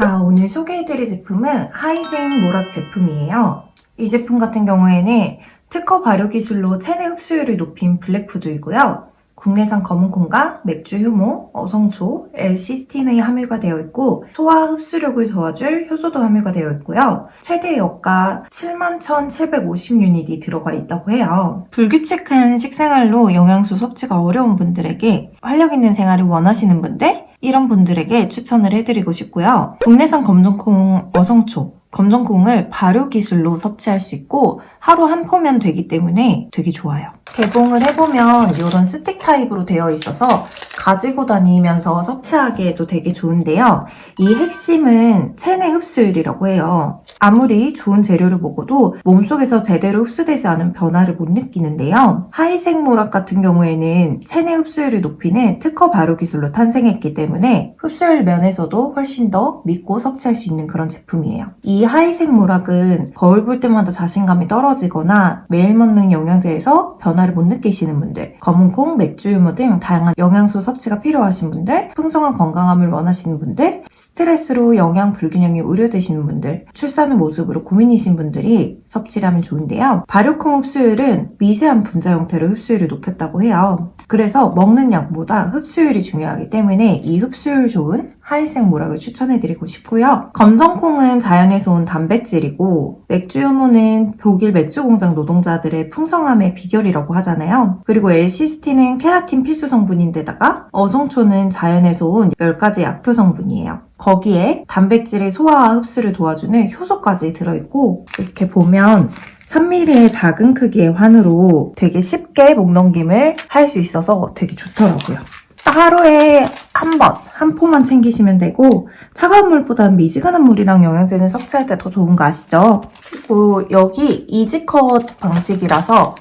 자, 오늘 소개해드릴 제품은 하이생 모락 제품이에요. 이 제품 같은 경우에는 특허 발효 기술로 체내 흡수율을 높인 블랙푸드이고요. 국내산 검은콩과 맥주 효모, 어성초, L-시스틴이 함유가 되어 있고 소화 흡수력을 도와줄 효소도 함유가 되어 있고요. 최대 역가 71,750유닛이 들어가 있다고 해요. 불규칙한 식생활로 영양소 섭취가 어려운 분들에게 활력 있는 생활을 원하시는 분들 이런 분들에게 추천을 해드리고 싶고요. 국내산 검정콩 어성초, 검정콩을 발효 기술로 섭취할 수 있고 하루 한 포면 되기 때문에 되게 좋아요. 개봉을 해보면 이런 스틱 타입으로 되어 있어서 가지고 다니면서 섭취하기에도 되게 좋은데요. 이 핵심은 체내 흡수율이라고 해요. 아무리 좋은 재료를 먹어도 몸속에서 제대로 흡수되지 않은 변화를 못 느끼는데요. 하이생 모락 같은 경우에는 체내 흡수율을 높이는 특허 발효 기술로 탄생했기 때문에 흡수율 면에서도 훨씬 더 믿고 섭취할 수 있는 그런 제품이에요. 이 하이생 모락은 거울 볼 때마다 자신감이 떨어지거나 매일 먹는 영양제에서 변화를 못 느끼시는 분들, 검은콩, 맥주 유무 등 다양한 영양소 섭취가 필요하신 분들, 풍성한 건강함을 원하시는 분들, 스트레스로 영양 불균형이 우려되시는 분들, 출산 후 모습으로 고민이신 분들이 섭취를 하면 좋은데요. 발효콩 흡수율은 미세한 분자 형태로 흡수율을 높였다고 해요. 그래서 먹는 양보다 흡수율이 중요하기 때문에 이 흡수율 좋은 하이생 모락을 추천해드리고 싶고요. 검정콩은 자연에서 온 단백질이고 맥주 효모는 독일 맥주 공장 노동자들의 풍성함의 비결이라고 하잖아요. 그리고 L-시스틴은 케라틴 필수 성분인데다가 어성초는 자연에서 온 10가지 약효 성분이에요. 거기에 단백질의 소화와 흡수를 도와주는 효소까지 들어있고 이렇게 보면 3mm의 작은 크기의 환으로 되게 쉽게 목 넘김을 할 수 있어서 되게 좋더라고요. 하루에 한 번, 한 포만 챙기시면 되고 차가운 물보다는 미지근한 물이랑 영양제는 섭취할 때 더 좋은 거 아시죠? 그리고 여기 이지컷 방식이라서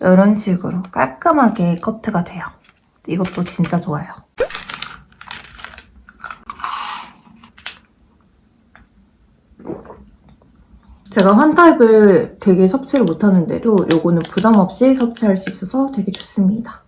이런 식으로 깔끔하게 커트가 돼요. 이것도 진짜 좋아요. 제가 환타입을 되게 섭취를 못하는데도 요거는 부담 없이 섭취할 수 있어서 되게 좋습니다.